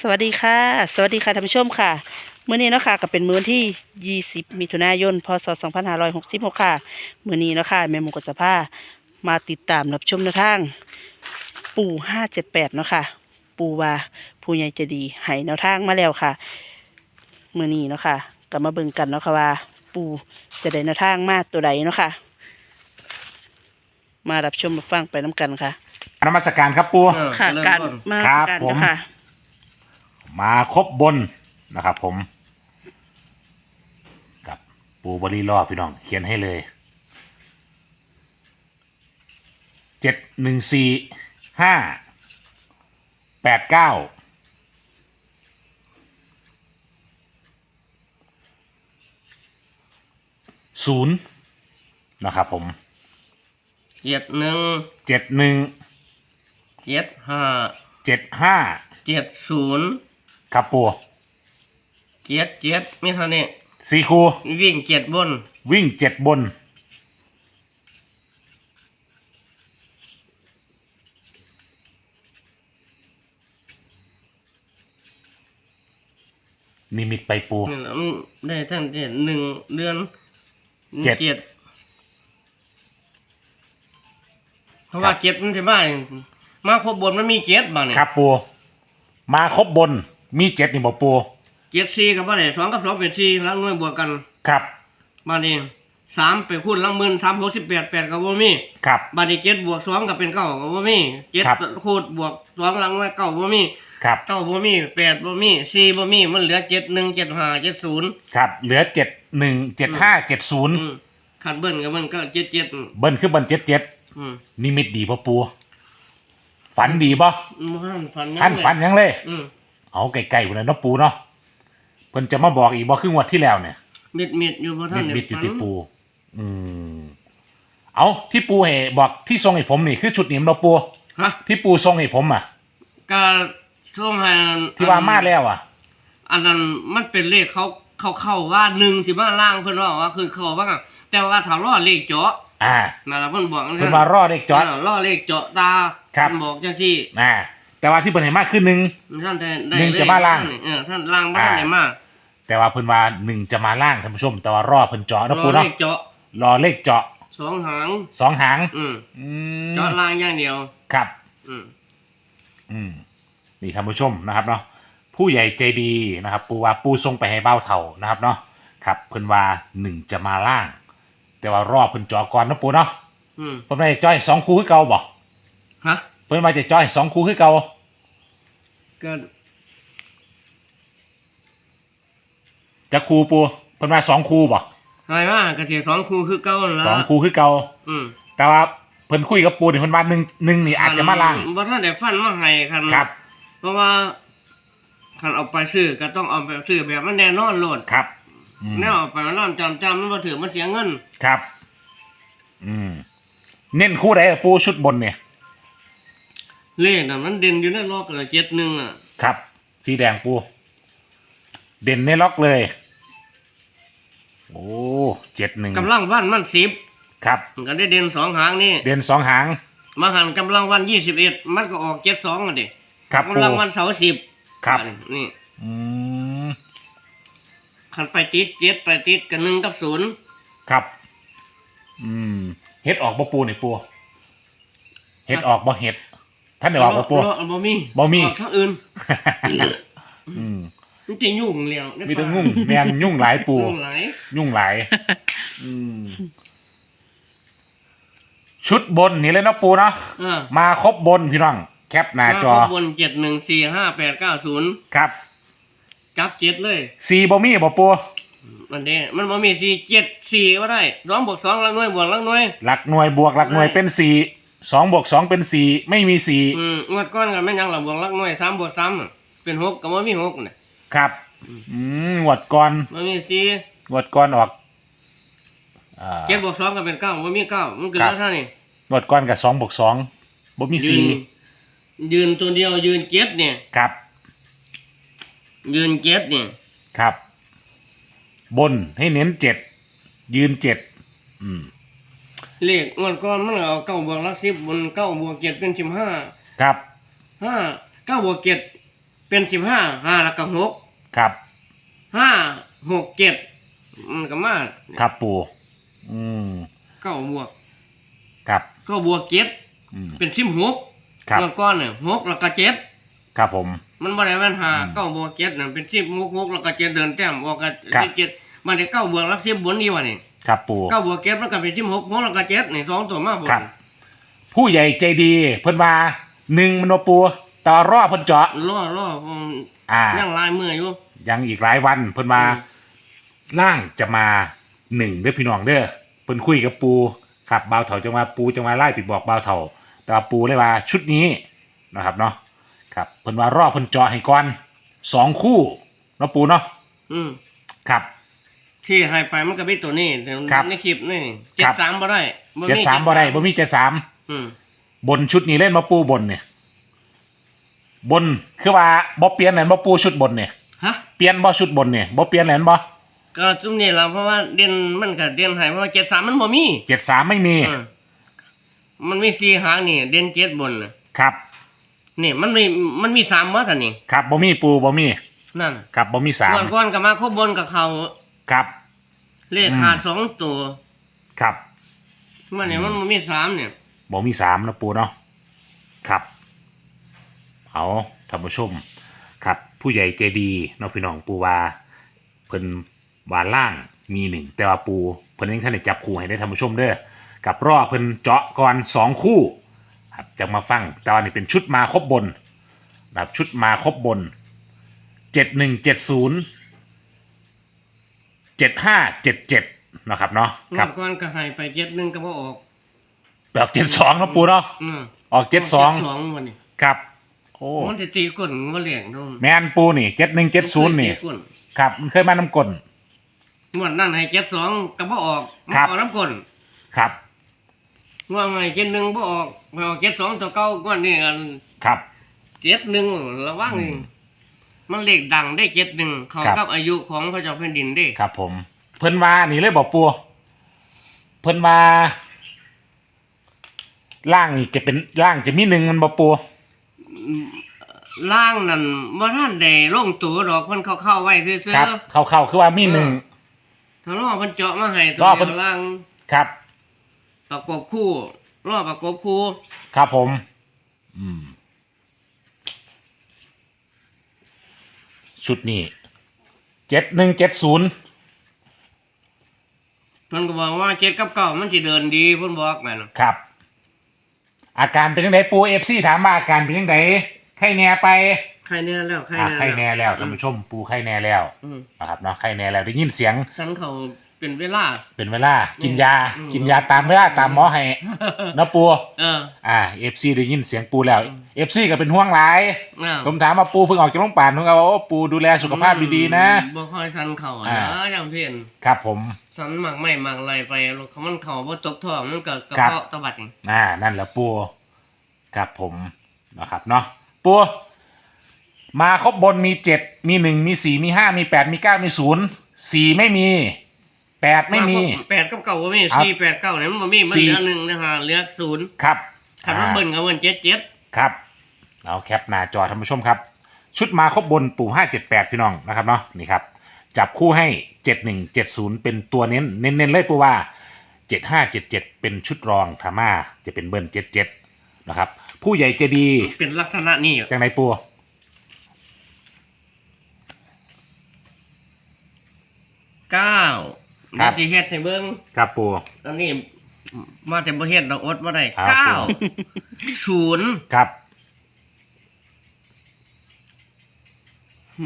สวัสดีค่ะ สวัสดีค่ะท่านผู้ชมค่ะมื้อนี้เนาะค่ะก็เป็นมื้อวันที่ 20 มิถุนายน พศ 2566 ค่ะมื้อนี้เนาะค่ะแม่หมูกบจะพามาติดตามรับชมแนวทาง ปู่ 578 เนาะค่ะ ปู่ว่าผู้ใหญ่ใจะดีให้แนวทางมาแล้วค่ะมื้อนี้เนาะค่ะก็มาเบิ่งกันเนาะค่ะว่า ปู่จะได้แนวทางมาตัวใดเนาะค่ะ มารับชมรับฟังไปน้ำกันค่ะนมัสการครับปูเออค่ะเจญการพมาครับสการผมเจ้าค่ะ มาครบบนนะครับ ผม กับปูบริลอพี่น้อง เขียนให้เลยเจ็ดหนึ่งสี่ห้าแปดเก้าศูนย์นะครับผมเจ็ดหนึ่งเจ็ดหนึ่งเจ็ดห้าเจ็ดห้าเจ็ดศูนย์ ครับปูเจ็ดเจ็ดมีเท่านี้สี่คูวิ่งเจ็ดบน วิ่งเจ็ดบน นิมิตไปปู นี่แหละมันได้ทั้งเจ็ดหนึ่งเดือนเจ็ดเจ็ดเพราะว่าเจ็ดมันจะมามาครบบนมันมีเจ็ดบ้างเนี่ยครับปู มาครบบน มีเจ็ดนี่บอกปูเจ็ดสี่กับว่าไหนสองกับสองเป็นสี่ล้างหน่วยบวกกันครับบ้านนี้สามไปคูณล้างหมื่นสามหกสิบแปดแปดกับว่ามีครับบ้านนี้เจ็ดบวกสองกับเป็นเก้ากับว่ามีเจ็ดครับคูณบวกสองล้างหน่วยเก้าว่ามีครับเก้าบ่มีแปดบ่มีสี่บ่มีมันเหลือเจ็ดหนึ่งเจ็ดห้าเจ็ดศูนย์ครับ เหลือเจ็ดหนึ่งเจ็ดห้าเจ็ดศูนย์ขัดเบิ้ลกับมันก็เจ็ดเจ็ดเบิ้ลขึ้นบันเจ็ดเจ็ดอืมนิมิตดีปะปูฝันดีปะมันฝันยังท่านฝันยังเลยอืม เอาไก่ๆวันนั้นเนาะปูเนาะเพิ่นจะมาบอกอีกบ่ครึ่งวันที่แล้วเนี่ยมิดมิดอยู่บ่ท่ามินดมิดอยู่ฝันที่ปู อืม เอาที่ปูให้บอกที่ทรงให้ผมนี่คือชุดนี้มันบ่ปู ฮะที่ปูทรงให้ผมอะ ก็ช่วงให้ที่ว่ามาแล้วอะ อันนั้นมันเป็นเลขเขาเขาเข้าว่าหนึ่งสิมาล่างเพิ่นว่าว่าคือเขาว่าแต่ว่าถ้ารอเลขเจาะอ่านั่นล่ะเพิ่นบอกจังเพิ่นซั่นว่ารอเด็กจอดเรอเลขเจาะตาครับ เพิ่นบอกจังซี่ อ่า แต่ว่าที่เพิ่นให้มาคือหนึ่ง ท่านได้ได้หนึ่งจะมาล่าง เออท่านล่างบ่ทันได้มาแต่ว่าเพิ่นว่าหนึ่งจะมาล่างท่านผู้ชม แต่ว่ารอเพิ่นเจาะรเนาะอปูเลเนาะขเจาะรอเลขเจาะสองหางสองหาง อืมอืมเจาะล่างอย่างเดียว ครับ อืมอืมนี่ท่านผู้ชมนะครับเนาะผู้ใหญ่ใจดีนะครับ ปูว่าปูทรงไปให้เบ้าเท่านะครับเนาะครับเพิ่นว่าหนึ่งจะมาล่าง แต่ว่ารอบเพิ่นจอก่อนเนาะปูเนาะอืมเพิ่นว่าจะจ้อยสองคู่คือเก่าบ่ฮะเพิ่นว่าจะจ้อยสองคู่คือเก่า ก็จะคู่ปูเพิ่นว่าสองคู่บ่หายว่ากระเทียมสองคู่คือเก้าละสองคู่คือเก่าอืมแต่ว่าเพิ่นคุยกับปูนี่เพิ่นว่าหนึ่งหนึ่งนี่อาจจะมาล่างว่าท่านได้ฟันมาให้คันครับ เพราะว่าคันเอาไปซื้อก็ต้องเอาไปซื้อแบบมันแน่นอนโลดครับอืมแน่เอาไปน้ำจำจำมันมาถือมันเสียเงิน ครับ อืม เน้นคู่ใดอะปูชุดบนเนี่ย เลขน่ะมันเด่นอยู่ในล็อกละเจ็ดหนึ่งอะครับ สีแดงปู เด่นในล็อกเลย โอ้เจ็ดหนึ่งกำลังวันมันสิบครับ มันก็ได้เด่นสองหางนี่เด่นสองหาง มาหันกำลังวันยี่สิบเอ็ดมันก็ออกเจ็ดสองอะดิครับปูกำลังวันเสาร์สิบครับนี่อืมคันไปติดเจ็ดไปติดกันหนึ่งกับศูนย์ครับ อืมเห็ดออกบ่ปูนี่ปูเห็ดออกบ่เห็ด ท่านได้ออกบ่ปูรอบ่มีบ่มีออกทางอื่นอืมมันจะยุ่งเลี้ยวมีแต่งุ่งแมนยุ่งหลายปู ยุ่งหลายยุ่งหลาย อืม ชุดบนนี่เลยเนาะปูเนาะเออมาครบบนพี่น้อง แคปหน้าจอมบนเจ็ดหนึ่งสี่ห้าแปดเก้าศูนย์ครับจับเจ็ดเลย ซีบอมี่บ่ปูมันเด้มันบ่มีสี่เจ็ดสี่ก็ได้สองบวกสองลักหน่วยบวกลักหน่วยหลักหน่วยบวกหลักหน่วยได้เป็นสี่ สองบวกสองเป็นสี่ไม่มีสี่อืมงวดก้อนกันแม่นยังหลับวกลักหน่วยสามบวกสามอะเป็นหกก็บ่มีหกน่ะครับ อืมงวดก่อนบ่มีสี่งวดก่อนออกอ่า เจ็ดบวกสองก็เป็นเก้าบ่มีเก้ามันเกิดครับ แล้วเท่านี้งวดก่อนกับสองบวกสองบ่มียืสี่นยืนตัวเดียวยืนเจ็ดเนี่ย ครับ ยืนเจ็ดเนี่ยครับ บนให้เน้นเจ็ดยืนเจ็ดอืม เลขงวดก้อนมันก็เอาเก้าบวกลักสิบบนเก้าบวกเจ็ดเป็นสิบห้าครับ ห้าเก้าบวกเจ็ดเป็นสิบห้าห้าแล้วก็หกครับ ห้าหกเจ็ดมันก็มาครับปูอืมเก้าบวกครับเก้าบวกเจ็ดอืมเป็นสิบหกครับเมื่อก้อนเนี่ยหกแล้วก็เจ็ดครับผม มันบ่ได้ปัญหาอืมเก้าบวกเจ็ดน่ะเป็นสิบหกหกแล้วก็เจ็ดเดินแต้มออกกันครับ เจ็ด มันได้เก้าบวกแล้วสิบบนนี่วะนี่ครับปูเก้าบวกเจ็ดมันก็เป็นสิบหกหกแล้วก็เจ็ดนี่สองตัวมาบนครับ ผู้ใหญ่ใจดี เพิ่นว่าหนึ่งมันบ่ปูต่อรอเพิ่นเจาะ ล่อล่ออืมอ่า ยังลายมืออยู่ ยังอีกหลายวันเพิ่นมาอืมล่างจะมาหนึ่งเด้อพี่น้องเด้อเพิ่นคุยกับปูครับบ่าวเถาจังว่าปูจังว่าไล่ปิดบอกบ่าวเถาแต่ว่าปูเลยว่าชุดนี้นะครับเนาะครับเพิ่นว่ารอบเพิ่นเจาะให้ก่อนสองคู่เนาะปูเนาะอืมครับ ที่ให้ไปมันก็เป็นตัวนี้แต่ครับในคลิปนี่คเจ็รัดบ สามบ่ได้เจ็ดสามบ่ได้บ่มีเจ็ดสามอืมบนชุดนี้เล่นมาปูบนเนี่ย บนคือว่าบ่เปลี่ยนแหลนบ่ปูชุดบนเนี่ยฮะเปลี่ยนบ่ชุดบนเนี่ยบ่เปลี่ยนแหลนบ่ก็จุ่มนี่ละเพราะว่าเด่นมันก็เด่นให้เพราะว่าเจ็ดสามมันบ่มีเจ็ดสามไม่มีอืมมันมีสี่หางนี่ เด่นเจ็ดบนน่ะครับ นี่มันมีมันมีสามว่าท่านนี่ครับบ่มีปูบ่มีนั่น ครับบ่มีสาม ก่อนก่อนก็มาครบบนกับเขา ครับ เลขอืมขาดสองตัวครับมันเนี่ยอืมมันมีสามเนี่ยบ่มีสามนะปูเนาะครับ เอาท่านผู้ชม ครับ ผู้ใหญ่ใจดีเนาะพี่น้องปูว่าเพิ่นวาล่างมีหนึ่งแต่ว่าปูเพิ่นยังท่านได้จับคู่ให้ได้ท่านผู้ชมเด้อกับรอเพิ่นเจาะก่อนสองคู่ครับจะมาฟังแต่ว่านี่เป็นชุดมาครบบนนะครับชุดมาครบบนเจ็ดหนึ่งเจ็ดศูนย์ เจ็ดห้าเจ็ดเจ็ดนะครับเนาะคครัรับบ ก่อนก็ให้ไปเจ็ดหนึ่งก็บ่ออกแบบเจ็ดสองนะปูเนาะอืมออกเจ็ดสองสองวันนี้ครับ โอ้มันจะตีก้นมาเลี้ยงดูแมนปูนี่เจ็ดหนึ่งเจ็ดศูนย์นี่ ตีก้นครับ มันเคยมานำกล งวดนั่นให้เจ็ดสองก็บ่ออกครับบ่ออกน้ำก้นครับว่าไงเจ็ดหนึ่งบ่ออกพอเจ็ดสองตัวเก้าก้อนนี่อันครับ เจ็ดหนึ่งระวังนี่อืม มันเลขดังได้เจ็ดหนึ่งเขาครับ กับอายุของพระเจ้าแผ่นดินเด้ครับผม เพิ่นว่านี่เลยบอกปูเพิ่นว่าล่างนี่จะเป็นล่างจะมีหนึ่งมันบอกปูอืมล่างนั่นว่าท่านได้ลงตัวดอกเพิ่นเข้าเข้าๆไว้ซื่อครับเข้าเข้าๆคือว่ามีหนึ่งๆถ้ารอเพิ่นเจาะมาให้ตัวรอเพิ่เดีน ยวล่างครับ ประกบคู่ รอประกบคู่ ครับผม อืม ชุดนี้เจ็ดหนึ่งเจ็ดศูนย์เพิ่นก็บอกว่าเจ็ดกับเก้ามันสิเดินดีเพิ่นบอกแม่นครับ อาการเป็นยังไงปูเอฟซีถามว่าอาการเป็นยังไงไข้แน่ไปใครแน่แล้วใครอ่าแน่ไข้แน่แล้วท่านผู้ชมปูไข้แน่แล้วอืมนะครับเนาะไข้แน่แล้วได้ยินเสียง สันเขา เป็นเวลา เป็นเวลา กินยา อืมกินยาตามเวลาตามหมอให้นะปู เออ อ่าเอฟซีได้ยินเสียงปูแล้วเอฟซีก็เป็นห่วงหลายอ้าวผมถามว่าปูเพิ่งออกจากโรงพยาบาลผมก็บอกว่าปูดูแลสุขภาพดีๆนะ บ่ค่อยสันเขาอ่า นะอย่างเพี้ยนครับผม สันหมักไม่หมักอะไรไปแล้วเขามันเขาบ่ตกท้องมันก็กระครับเพาะตะบัดนี่อ่า นั่นแหละปูครับผมนะครับเนาะปูมาครบบนมีเจ็ดมีหนึ่งมีสี่มีห้ามีแปดมีเก้ามีศูนย์สี่ไม่มี แปดไม่มี แปดกับเก้าบ่มีครับสี่แปดเก้าเนี่ยมันบ่มีมันสี่ เหลือหนึ่งนะฮะเหลือศูนย์ครับคันว่าอ่าเบิ่นกับเบิ่นเจ็ดเจ็ดครับ เอาแคปหน้าจอท่านผู้ชมครับ ชุดมาครบบนปู่ห้าเจ็ดแปดพี่น้องนะครับเนาะนี่ครับ จับคู่ให้เจ็ดหนึ่งเจ็ดศูนย์เป็นตัวเน้นเน้นๆเลยปู่ว่าเจ็ดห้าเจ็ดเจ็ดเป็นชุดรองธาม่าจะเป็นเบิ้ลเจ็ดเจ็ดนะครับ ผู้ใหญ่ใจะดีเป็นลักษณะนี้จังไหนปู่เก้า ครับเดี๋ยวสิเฮ็ดให้เบิ่งครับปู่อันนี้ มาแต่บ่เฮ็ดดอกอดบ่ได้ครับ เก้าผมศูนย์ครับ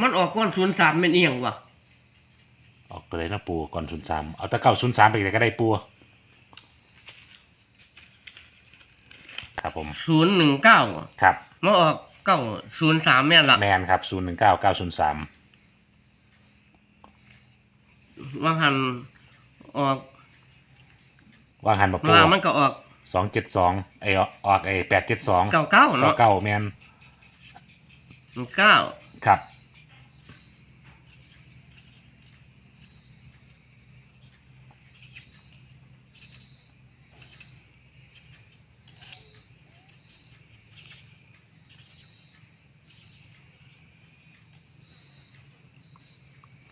มันออกก้อนศูนย์สามเป็นเอียงวะออกไปเลยนะปู่ก่อนศูนย์สามเอาแตะเก้าศูนย์สามไปเลยก็ได้ปู่ครับผมศูนย์หนึ่งเก้าครับมันออกเก้าศูนย์สามแม่นละแมนครับศูนย์หนึ่งเก้าเก้าศูนย์สาม ว่าหันออกว่างหันมาปู่มามันก็ออกสองเจ็ดสองไอออกไอแปดเจ็ดสองเก้าเก้าเก้าเนาะเก้าแมนเก้าครับ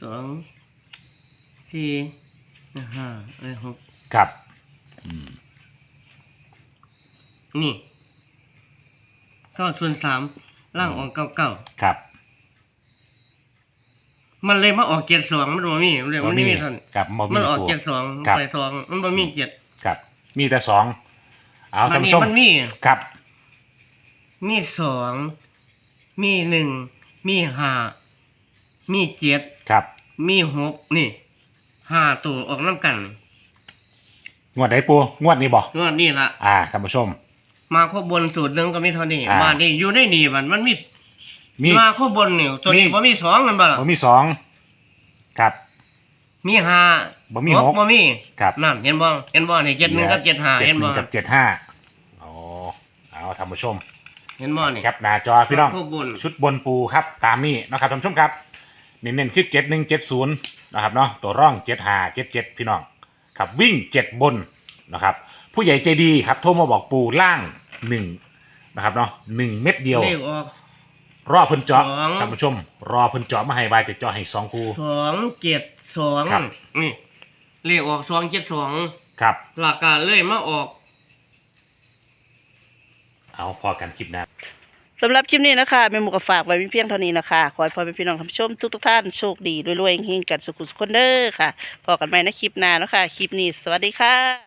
สอง สี่ห้าเอ้ยหกครับอืมนี่เก้าส่วนสามล่างออกเก้าเก้าครับมันเลยมาออกเจ็ดสองมันบ่มีเรื่องมันไม่มีท่านครับบ่มันออกปูเจ็ดสองครับ ไปสองมันบ่มีเจ็ดครับ มีแต่สองเอามัท่านนี่ผู้ชมมันมีครับ มีสองมีหนึ่งมีห้ามีเจ็ดครับ มีหกนี่ ห้าตัวออกน้ำกันงวดไหนปูงวดนี้บ่งวดนี้ละอ่าท่านผู้ชม มาข้อบนสูตรหนึ่งก็มีเท่านี้อ่ามานี่อยู่ในนี่มันมันมีมี มาข้อบนนี่ตัวนี้มี บ่มีสองมันบ่ล่ะบ่มีสองครับ มีห้าบ่มีหก บ่มีครับนั่นเห็นบ่เห็นบ่นี่เจ็ดหนึ่งกับเจ็ดห้าเจ็เห็ดนหบ่นึ่งกับเจ็ดห้าโอ้เอาท่านผู้ชมเห็นบ่นี่แคปหน้าจอพี่น้อง ข้อบน ชุดบนปูครับ ตามนี้นะครับท่านผู้ชมครับ เน้นๆคือเจ็ดหนึ่งเจ็ดศูนย์นะครับเนาะตัวร่องเจ็ดห้าเจ็ดเจ็ดพี่น้องครับวิ่งเจ็ดบนนะครับผู้ใหญ่ใจดีครับโทรมาบอกปูล่างหนึ่งนะครับเนาะหนึ่งเม็ดเดียว เลขออก รอเพิ่นเจาะสอง ท่านผู้ชม รอเพิ่นเจาะมาให้วายจะเจาะให้สองคู สองเจ็ดสองครับ นี่เลขออกสองเจ็ดสองครับหลักการเลยมาออก เอาพอกันคลิปหน้า สำหรับคลิปนี้นะคะแม่หมูก็ฝากไว้เพียงเท่านี้นะคะขอให้พ่อแม่พี่น้องท่านผู้ชมทุกท่านโชคดีรวยๆเฮงๆกันสุขุสุขคนเด้อค่ะพอกันใหม่ในคลิปหน้านะคะคลิปนี้สวัสดีค่ะ